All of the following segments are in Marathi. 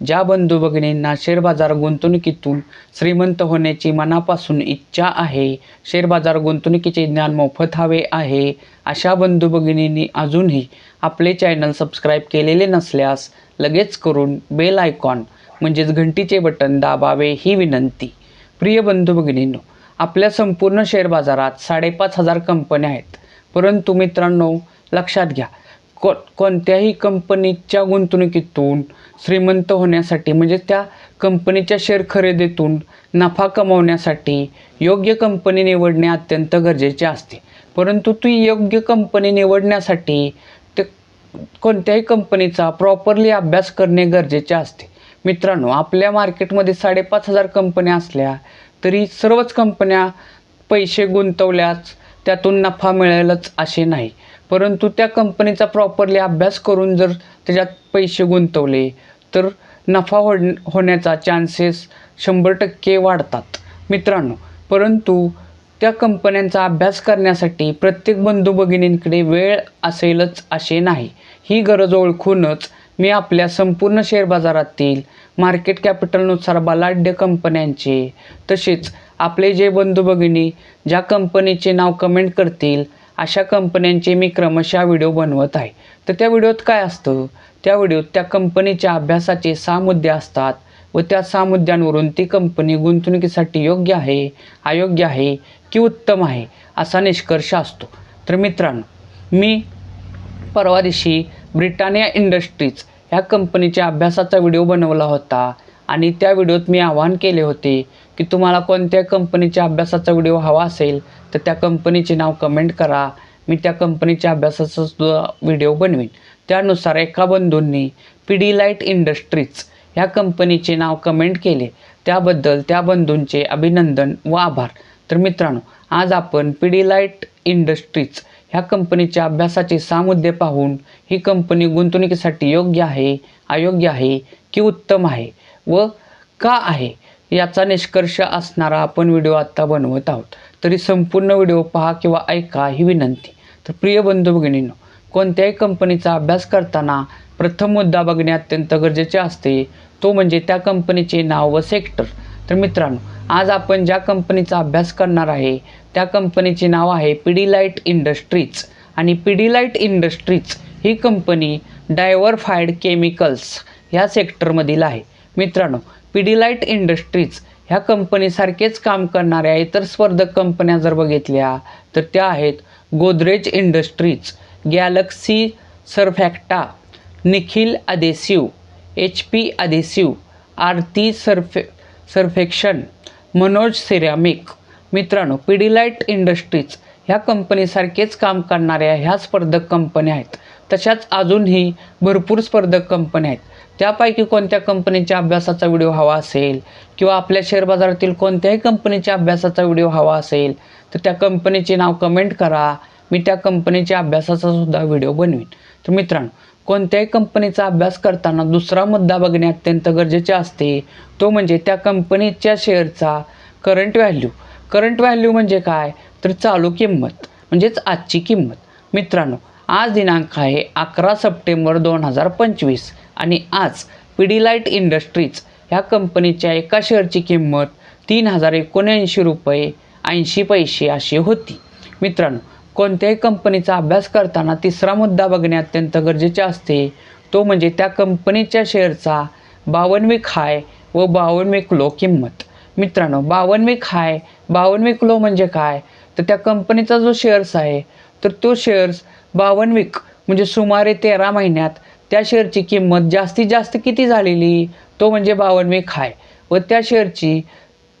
ज्या बंधू भगिनींना शेअर बाजार गुंतवणुकीतून श्रीमंत होण्याची मनापासून इच्छा आहे शेअर बाजार गुंतवणुकीचे ज्ञान मोफत हवे आहे अशा बंधू भगिनींनी अजूनही आपले चॅनल सबस्क्राईब केलेले नसल्यास लगेच करून बेल आयकॉन म्हणजेच घंटीचे बटन दाबावे ही विनंती. प्रिय बंधू भगिनींनो आपल्या संपूर्ण शेअर बाजारात साडेपाच हजार कंपन्या आहेत. परंतु मित्रांनो लक्षात घ्या को कोणत्याही कंपनीच्या गुंतवणुकीतून श्रीमंत होण्यासाठी म्हणजे त्या कंपनीच्या शेअर खरेदीतून नफा कमवण्यासाठी योग्य कंपनी निवडणे अत्यंत गरजेचे असते. परंतु ती योग्य कंपनी निवडण्यासाठी ते कोणत्याही कंपनीचा प्रॉपरली अभ्यास करणे गरजेचे असते. मित्रांनो आपल्या मार्केटमध्ये साडेपाच हजार कंपन्या असल्या तरी सर्वच कंपन्या पैसे गुंतवल्याच त्यातून नफा मिळेलच असे नाही. परंतु त्या कंपनीचा प्रॉपरली अभ्यास करून जर त्याच्यात पैसे गुंतवले तर नफा हो होण्याचा चान्सेस शंभर टक्के वाढतात मित्रांनो. परंतु त्या कंपन्यांचा अभ्यास करण्यासाठी प्रत्येक बंधू भगिनींकडे वेळ असेलच असे नाही. ही गरज ओळखूनच मी आपल्या संपूर्ण शेअर बाजारातील मार्केट कॅपिटलनुसार बलाढ्य कंपन्यांचे तसेच आपले जे बंधू भगिनी ज्या कंपनीचे नाव कमेंट करतील अशा कंपन्यांचे मी क्रमशः व्हिडिओ बनवत आहे. तर त्या व्हिडिओत काय असतं? त्या व्हिडिओत त्या कंपनीच्या अभ्यासाचे सहा मुद्दे असतात व त्या सहा मुद्द्यांवरून ती कंपनी गुंतवणुकीसाठी योग्य आहे अयोग्य आहे की उत्तम आहे असा निष्कर्ष असतो. तर मित्रांनो मी परवा दिवशी ब्रिटानिया इंडस्ट्रीज ह्या कंपनीच्या अभ्यासाचा व्हिडिओ बनवला होता. आणि त्या व्हिडिओत मी आवाहन केले होते की तुम्हाला कोणत्या कंपनीच्या अभ्यासाचा व्हिडिओ हवा असेल तर त्या कंपनीचे नाव कमेंट करा. मी त्या कंपनीच्या अभ्यासाचा सुद्धा व्हिडिओ बनवीन. त्यानुसार एका बंधूंनी पिडीलाईट इंडस्ट्रीज ह्या कंपनीचे नाव कमेंट केले. त्याबद्दल त्या बंधूंचे अभिनंदन व आभार. तर मित्रांनो आज आपण पिडीलाईट इंडस्ट्रीज ह्या कंपनीच्या अभ्यासाचे सहा मुद्दे पाहून ही कंपनी गुंतवणुकीसाठी योग्य आहे अयोग्य आहे की उत्तम आहे. व का आहे? याचा निष्कर्ष असणारा आपण व्हिडिओ आत्ता बनवत आहोत. तरी संपूर्ण व्हिडिओ पहा किंवा ऐका ही विनंती. तर प्रिय बंधू भगिनींनो कोणत्याही कंपनीचा अभ्यास करताना प्रथम मुद्दा बघणे अत्यंत गरजेचे असते. तो म्हणजे त्या कंपनीचे नाव व सेक्टर तर मित्रांनो आज आपण ज्या कंपनीचा अभ्यास करणार आहे त्या कंपनीचे नाव आहे पिडीलाईट इंडस्ट्रीज आणि पिडीलाईट इंडस्ट्रीज ही कंपनी डायव्हरफाईड केमिकल्स ह्या सेक्टरमधील आहे. मित्रांनो पिडीलाईट इंडस्ट्रीज ह्या कंपनीसारखेच काम करणाऱ्या इतर स्पर्धक कंपन्या जर बघितल्या तर त्या आहेत Godrej industries Galaxy सरफॅक्टा Nikhil adhesive H P adhesive Aarti सरफे सरफेक्शन Manoj ceramic मित्रांनो पिडीलाईट इंडस्ट्रीज ह्या कंपनीसारखेच काम करणाऱ्या ह्या स्पर्धक कंपन्या आहेत. तशाच अजूनही भरपूर स्पर्धक कंपन्या आहेत. त्यापैकी कोणत्या कंपनीच्या अभ्यासाचा व्हिडिओ हवा असेल? किंवा आपल्या शेअर बाजारातील कोणत्याही कंपनीच्या अभ्यासाचा व्हिडिओ हवा असेल तर त्या कंपनीचे नाव कमेंट करा. मी त्या कंपनीच्या अभ्यासाचा सुद्धा व्हिडिओ बनवीन. तर मित्रांनो कोणत्याही कंपनीचा अभ्यास करताना दुसरा मुद्दा बघणे अत्यंत गरजेचे असते. तो म्हणजे त्या कंपनीच्या शेअरचा करंट व्हॅल्यू करंट व्हॅल्यू म्हणजे काय? तर चालू किंमत म्हणजेच आजची किंमत. मित्रांनो आज दिनांक आहे अकरा सप्टेंबर दोन हजार पंचवीस. आणि आज पिडीलाईट इंडस्ट्रीज ह्या कंपनीच्या एका शेअरची किंमत तीन हजार एकोणऐंशी रुपये ऐंशी पैसे अशी होती. मित्रांनो कोणत्याही कंपनीचा अभ्यास करताना तिसरा मुद्दा बघणे अत्यंत गरजेचे असते. तो म्हणजे त्या कंपनीच्या शेअरचा बावनविक हाय व बावनविक लो किंमत. मित्रांनो बावनविक हाय बावनविक लो म्हणजे काय? तर त्या कंपनीचा जो शेअर्स आहे तर तो शेअर्स बावनविक म्हणजे सुमारे तेरा महिन्यात त्या शेअरची किंमत जास्तीत जास्त किती झालेली? तो म्हणजे बावनविक हाय. व त्या शेअरची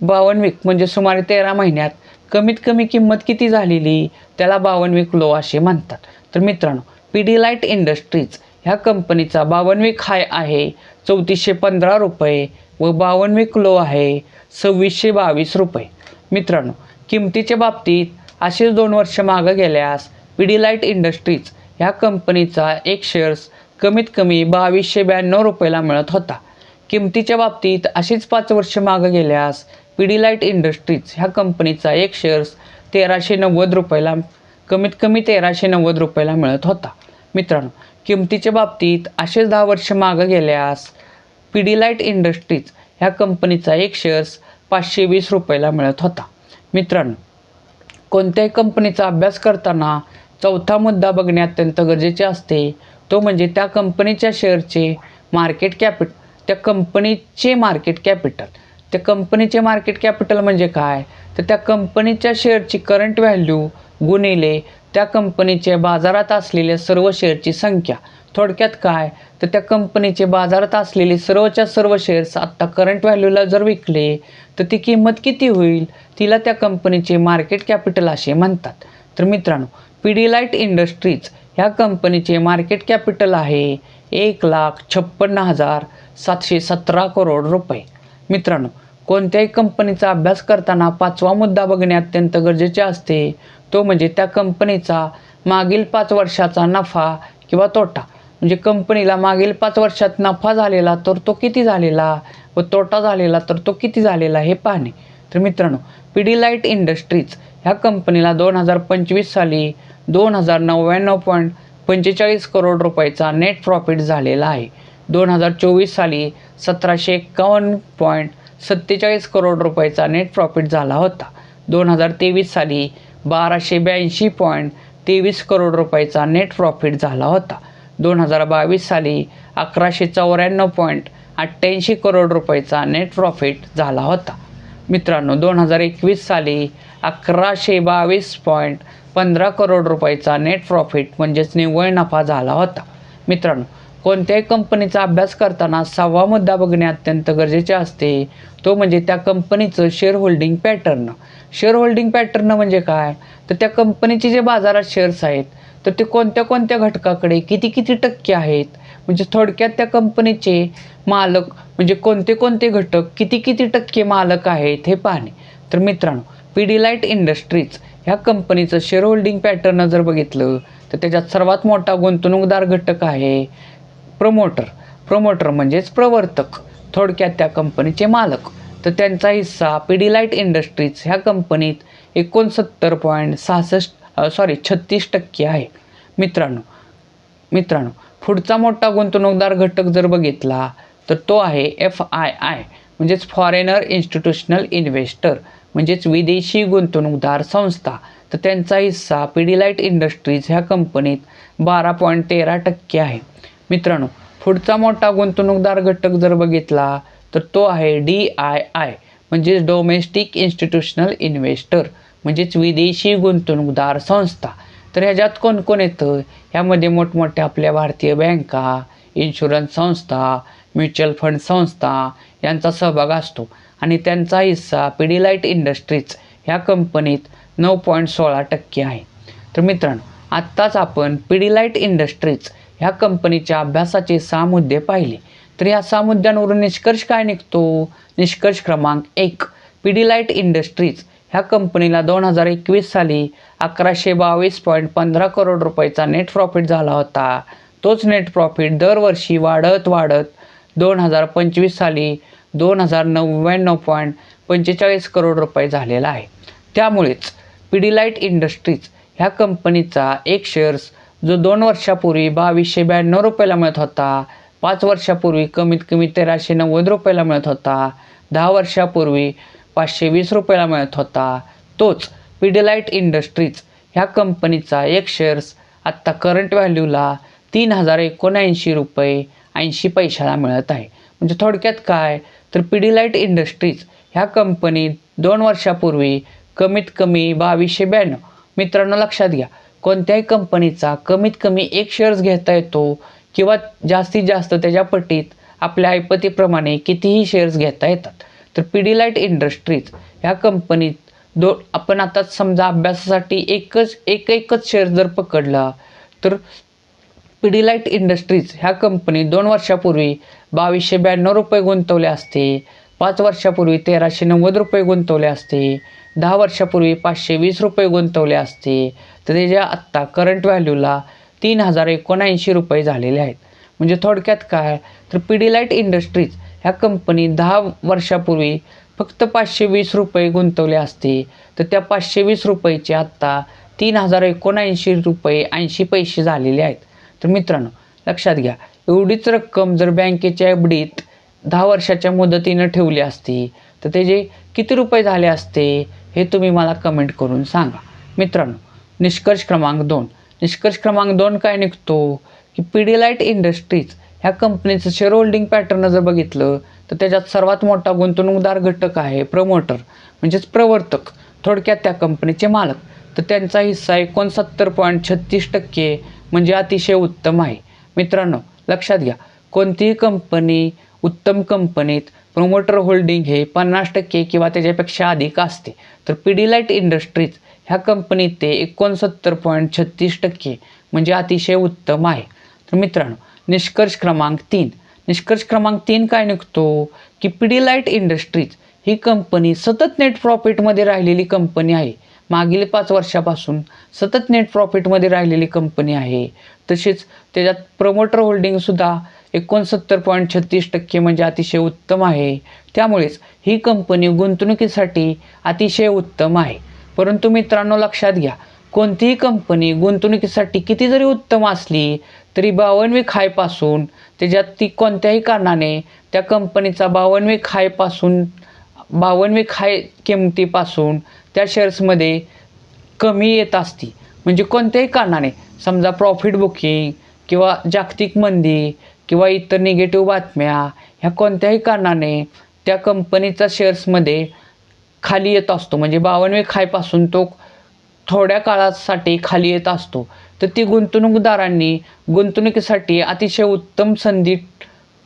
बावनविक म्हणजे सुमारे तेरा महिन्यात कमीत कमी किंमत किती झालेली? त्याला बावनविक लो असे म्हणतात. तर मित्रांनो पिडीलाईट इंडस्ट्रीज ह्या कंपनीचा बावनविक हाय आहे चौतीसशे पंधरा रुपये व बावनविक लो आहे सव्वीसशे बावीस रुपये. मित्रांनो किमतीच्या बाबतीत असेच दोन वर्ष मागं गेल्यास पिडीलाईट इंडस्ट्रीज ह्या कंपनीचा एक शेअर्स कमीत कमी बावीसशे ब्याण्णव रुपयाला मिळत होता. किमतीच्या बाबतीत अशीच पाच वर्ष मागं गेल्यास पिडीलाईट इंडस्ट्रीज ह्या कंपनीचा एक शेअर्स तेराशे नव्वद रुपयाला कमीत कमी तेराशे नव्वद रुपयाला मिळत होता. मित्रांनो किमतीच्या बाबतीत असेच दहा वर्ष मागं गेल्यास पिडीलाईट इंडस्ट्रीज ह्या कंपनीचा एक शेअर्स पाचशे वीस रुपयाला मिळत होता. मित्रांनो कोणत्याही कंपनीचा अभ्यास करताना चौथा मुद्दा बघणे अत्यंत गरजेचे असते. तो म्हणजे त्या कंपनीच्या शेअरचे मार्केट कॅपिट त्या कंपनीचे मार्केट कॅपिटल त्या कंपनीचे मार्केट कॅपिटल म्हणजे काय? तर त्या कंपनीच्या शेअरची करंट व्हॅल्यू गुणिले त्या कंपनीचे बाजारात असलेल्या सर्व शेअरची संख्या. थोडक्यात काय? तर त्या कंपनीचे बाजारात असलेले सर्वच्या सर्व शेअर्स आत्ता करंट व्हॅल्यूला जर विकले तर ती किंमत किती होईल? तिला त्या कंपनीचे मार्केट कॅपिटल असे म्हणतात. तर मित्रांनो पिडीलाईट इंडस्ट्रीज ह्या कंपनीचे मार्केट कॅपिटल आहे एक लाख छप्पन्न हजार सातशे सतरा करोड रुपये. मित्रांनो कोणत्याही कंपनीचा अभ्यास करताना पाचवा मुद्दा बघणे अत्यंत गरजेचे असते. तो म्हणजे त्या कंपनीचा मागील पाच वर्षाचा नफा किंवा तोटा. म्हणजे कंपनीला मागील पाच वर्षात नफा झालेला तर तो किती झालेला व तोटा झालेला तर तो किती झालेला हे पाहणे. तर मित्रांनो पिडीलाईट इंडस्ट्रीज ह्या कंपनीला दोन हजार पंचवीस साली दोन हजार नव्याण्णव पॉईंट पंचेचाळीस करोड रुपयाचा नेट प्रॉफिट झालेला आहे. दोन हजार चोवीस साली सतराशे एक्कावन्न पॉईंट सत्तेचाळीस करोड रुपयाचा नेट प्रॉफिट झाला होता. दोन हजार तेवीस साली बाराशे ब्याऐंशी पॉईंट तेवीस करोड रुपयाचा नेट प्रॉफिट झाला होता. दोन हजार बावीस साली अकराशे चौऱ्याण्णव पॉईंट अठ्ठ्याऐंशी करोड रुपयाचा नेट प्रॉफिट झाला होता. मित्रांनो दोन हजार एकवीस साली अकराशे बावीस पॉईंट पंधरा करोड रुपयाचा नेट प्रॉफिट म्हणजेच निव्वळ नफा झाला होता. मित्रांनो कोणत्याही कंपनीचा अभ्यास करताना सहावा मुद्दा बघणे अत्यंत गरजेचे असते. तो म्हणजे त्या कंपनीचं share holding pattern share holding pattern म्हणजे काय? तर त्या कंपनीचे जे बाजारात शेअर्स आहेत तर ते कोणत्या कोणत्या घटकाकडे किती किती टक्के आहेत? म्हणजे थोडक्यात त्या कंपनीचे मालक म्हणजे कोणते कोणते घटक किती किती टक्के मालक आहेत हे पाहणे. तर मित्रांनो पिडीलाईट इंडस्ट्रीज ह्या कंपनीचं शेअर होल्डिंग पॅटर्न जर बघितलं तर त्याच्यात सर्वात मोठा गुंतवणूकदार घटक आहे प्रमोटर प्रमोटर म्हणजेच प्रवर्तक थोडक्यात त्या कंपनीचे मालक. तर त्यांचा हिस्सा पिडीलाईट इंडस्ट्रीज ह्या कंपनीत एकोणसत्तर पॉईंट सहासष्ट सॉरी छत्तीस टक्के आहे. मित्रांनो मित्रांनो पुढचा मोठा गुंतवणूकदार घटक जर बघितला तर तो आहे एफ आय आय म्हणजेच फॉरेनर इन्स्टिट्यूशनल इन्व्हेस्टर म्हणजेच विदेशी गुंतवणूकदार संस्था. तर त्यांचा हिस्सा पिडीलाईट इंडस्ट्रीज ह्या कंपनीत बारा पॉईंट तेरा टक्के आहे. मित्रांनो पुढचा मोठा गुंतवणूकदार घटक जर बघितला तर तो आहे डी आय आय म्हणजेच डोमेस्टिक इन्स्टिट्यूशनल इन्व्हेस्टर म्हणजेच विदेशी गुंतवणूकदार संस्था. तर ह्याच्यात कोण कोण येतं? ह्यामध्ये मोठमोठ्या आपल्या भारतीय बँका इन्शुरन्स संस्था म्युच्युअल फंड संस्था यांचा सहभाग असतो. आणि त्यांचा हिस्सा पिडीलाईट इंडस्ट्रीज ह्या कंपनीत नऊ पॉईंट सोळा टक्के आहे. तर मित्रांनो आत्ताच आपण पिडीलाईट इंडस्ट्रीज ह्या कंपनीच्या अभ्यासाचे सहा मुद्दे पाहिले. तर या सहा मुद्द्यांवरून निष्कर्ष काय निघतो? निष्कर्ष क्रमांक एक पिडीलाईट इंडस्ट्रीज ह्या कंपनीला दोन हजार एकवीस साली अकराशे बावीस पॉईंट पंधरा करोड रुपयाचा नेट प्रॉफिट झाला होता. तोच नेट प्रॉफिट दरवर्षी वाढत वाढत दोन हजार पंचवीस साली दोन हजार नव्याण्णव पॉईंट पंचेचाळीस करोड रुपये झालेला आहे. त्यामुळेच पिडीलाईट इंडस्ट्रीज ह्या कंपनीचा एक शेअर्स जो दोन वर्षापूर्वी बावीसशे ब्याण्णव रुपयाला मिळत होता पाच वर्षापूर्वी कमीत कमी तेराशे नव्वद रुपयाला मिळत होता दहा वर्षापूर्वी पाचशे वीस रुपयाला मिळत होता. तोच पिडिलाईट इंडस्ट्रीज ह्या कंपनीचा एक शेअर्स आत्ता करंट व्हॅल्यूला तीन हजार एकोणऐंशी रुपये ऐंशी पैशाला मिळत आहे. म्हणजे थोडक्यात काय? तर पिडीलाईट इंडस्ट्रीज ह्या कंपनीत दोन वर्षापूर्वी कमीत कमी बावीसशे ब्याण्णव. मित्रांनो लक्षात घ्या. कोणत्याही कंपनीचा कमीत कमी एक शेअर्स घेता येतो किंवा जास्तीत जास्त त्याच्या पटीत आपल्या ऐपतीप्रमाणे कितीही शेअर्स घेता येतात. तर पिडीलाईट इंडस्ट्रीज ह्या कंपनीत दो आपण आता समजा अभ्यासासाठी एकच एक एकच शेअर जर पकडला तर पिडीलाईट इंडस्ट्रीज ह्या कंपनीत दोन वर्षापूर्वी बावीसशे ब्याण्णव रुपये गुंतवले असते पाच वर्षापूर्वी तेराशे नव्वद रुपये गुंतवले असते दहा वर्षापूर्वी पाचशे वीस रुपये गुंतवले असते. तर त्याच्या आत्ता करंट व्हॅल्यूला तीन हजार एकोणऐंशी रुपये झालेले आहेत. म्हणजे थोडक्यात काय? तर पिडीलाईट इंडस्ट्रीज ह्या कंपनी दहा वर्षापूर्वी फक्त पाचशे वीस रुपये गुंतवले असते. तर त्या पाचशे वीस रुपयेचे आत्ता तीन हजार एकोणऐंशी रुपये ऐंशी पैसे झालेले आहेत. तर मित्रांनो लक्षात घ्या एवढीच रक्कम जर बँकेच्या एफ डीत दहा वर्षाच्या मुदतीनं ठेवली असती तर त्याचे किती रुपये झाले असते हे तुम्ही मला कमेंट करून सांगा. मित्रांनो निष्कर्ष क्रमांक दोन. निष्कर्ष क्रमांक दोन काय निघतो? की पिडीलाईट इंडस्ट्रीज ह्या कंपनीचं शेअर होल्डिंग पॅटर्न जर बघितलं तर त्याच्यात सर्वात मोठा गुंतवणूकदार घटक आहे प्रमोटर म्हणजेच प्रवर्तक थोडक्यात त्या कंपनीचे मालक. तर त्यांचा हिस्सा एकोणसत्तर पॉईंट छत्तीस टक्के म्हणजे अतिशय उत्तम आहे. मित्रांनो लक्षात घ्या कोणतीही कंपनी उत्तम कंपनीत प्रोमोटर होल्डिंग हे पन्नास टक्के किंवा त्याच्यापेक्षा अधिक असते. तर पिडीलाईट इंडस्ट्रीज ह्या कंपनीत ते एकोणसत्तर पॉईंट छत्तीस टक्के म्हणजे अतिशय उत्तम आहे. तर मित्रांनो निष्कर्ष क्रमांक तीन. निष्कर्ष क्रमांक तीन काय निघतो? की पिडिलाइट इंडस्ट्रीज ही कंपनी सतत नेट प्रॉफिटमध्ये राहिलेली कंपनी आहे. मागील पाच वर्षापासून सतत नेट प्रॉफिटमध्ये राहिलेली कंपनी आहे. तसेच त्याच्यात प्रमोटर होल्डिंगसुद्धा एकोणसत्तर पॉईंट छत्तीस टक्के म्हणजे अतिशय उत्तम आहे. त्यामुळेच ही कंपनी गुंतवणुकीसाठी अतिशय उत्तम आहे. परंतु मित्रांनो लक्षात घ्या कोणतीही कंपनी गुंतवणुकीसाठी किती जरी उत्तम असली तरी बावनवी खायपासून त्याच्यात ती कोणत्याही कारणाने त्या कंपनीचा बावनवी खायपासून बावनवी खाय किमतीपासून त्या शेअर्समध्ये कमी येत असती. म्हणजे कोणत्याही कारणाने समजा प्रॉफिट बुकिंग किंवा जागतिक मंदी किंवा इतर निगेटिव्ह बातम्या ह्या कोणत्याही कारणाने त्या कंपनीचा शेअर्समध्ये खाली येत असतो. म्हणजे बावनवे खायपासून तो थोड्या काळासाठी खाली येत असतो. तर ती गुंतवणूकदारांनी गुंतवणुकीसाठी अतिशय उत्तम संधी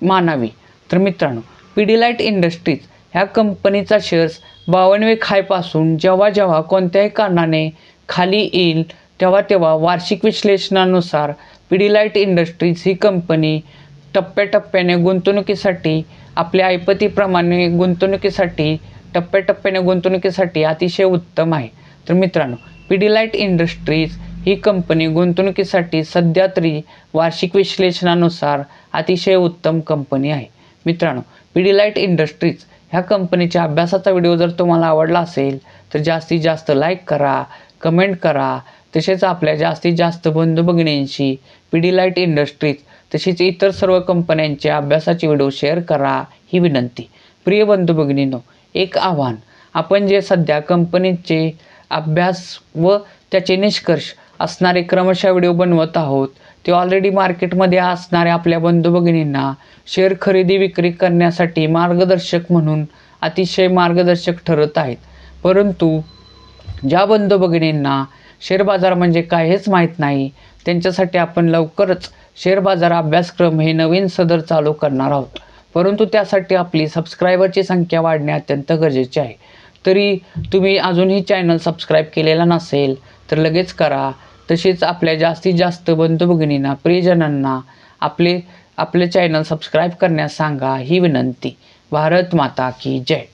मानावी. तर मित्रांनो पिडीलाईट इंडस्ट्रीज ह्या कंपनीचा शेअर्स बावनवे खायपासून जेव्हा जेव्हा कोणत्याही कारणाने खाली येईल तेव्हा तेव्हा वार्षिक विश्लेषणानुसार पिडीलाईट इंडस्ट्रीज ही कंपनी टप्प्याटप्प्याने गुंतवणुकीसाठी आपल्या ऐपतीप्रमाणे गुंतवणुकीसाठी टप्प्याटप्प्याने गुंतवणुकीसाठी अतिशय उत्तम आहे. तर मित्रांनो पिडिलाइट इंडस्ट्रीज ही कंपनी गुंतवणुकीसाठी सध्या तरी वार्षिक विश्लेषणानुसार अतिशय उत्तम कंपनी आहे. मित्रांनो पिडिलाइट इंडस्ट्रीज ह्या कंपनीच्या अभ्यासाचा व्हिडिओ जर तुम्हाला आवडला असेल तर जास्तीत जास्त लाईक करा कमेंट करा. तसेच आपल्या जास्तीत जास्त बंधू भगिनींशी पिडीलाईट इंडस्ट्रीज तसेच इतर सर्व कंपन्यांचे अभ्यासाचे व्हिडिओ शेअर करा ही विनंती. प्रिय बंधू भगिनींनो एक आव्हान. आपण जे सध्या कंपनीचे अभ्यास व त्याचे निष्कर्ष असणारे क्रमशः व्हिडिओ बनवत आहोत. ते ऑलरेडी मार्केटमध्ये असणाऱ्या आपल्या बंधू भगिनींना शेअर खरेदी विक्री करण्यासाठी मार्गदर्शक म्हणून अतिशय मार्गदर्शक ठरत आहेत. परंतु ज्या बंधू भगिनींना शेअर बाजार म्हणजे काय हेच माहीत नाही त्यांच्यासाठी आपण लवकरच शेअर बाजार अभ्यासक्रम हे नवीन सदर चालू करणार आहोत. परंतु त्यासाठी आपली सबस्क्रायबरची संख्या वाढणे अत्यंत गरजेचे आहे. तरी तुम्ही अजूनही चॅनल सबस्क्राईब केलेला नसेल तर लगेच करा. तसेच आपल्या जास्तीत जास्त बंधू भगिनींना प्रियजनांना आपले आपले चॅनल सबस्क्राईब करण्यास सांगा. ही विनंती. भारत माता की जय.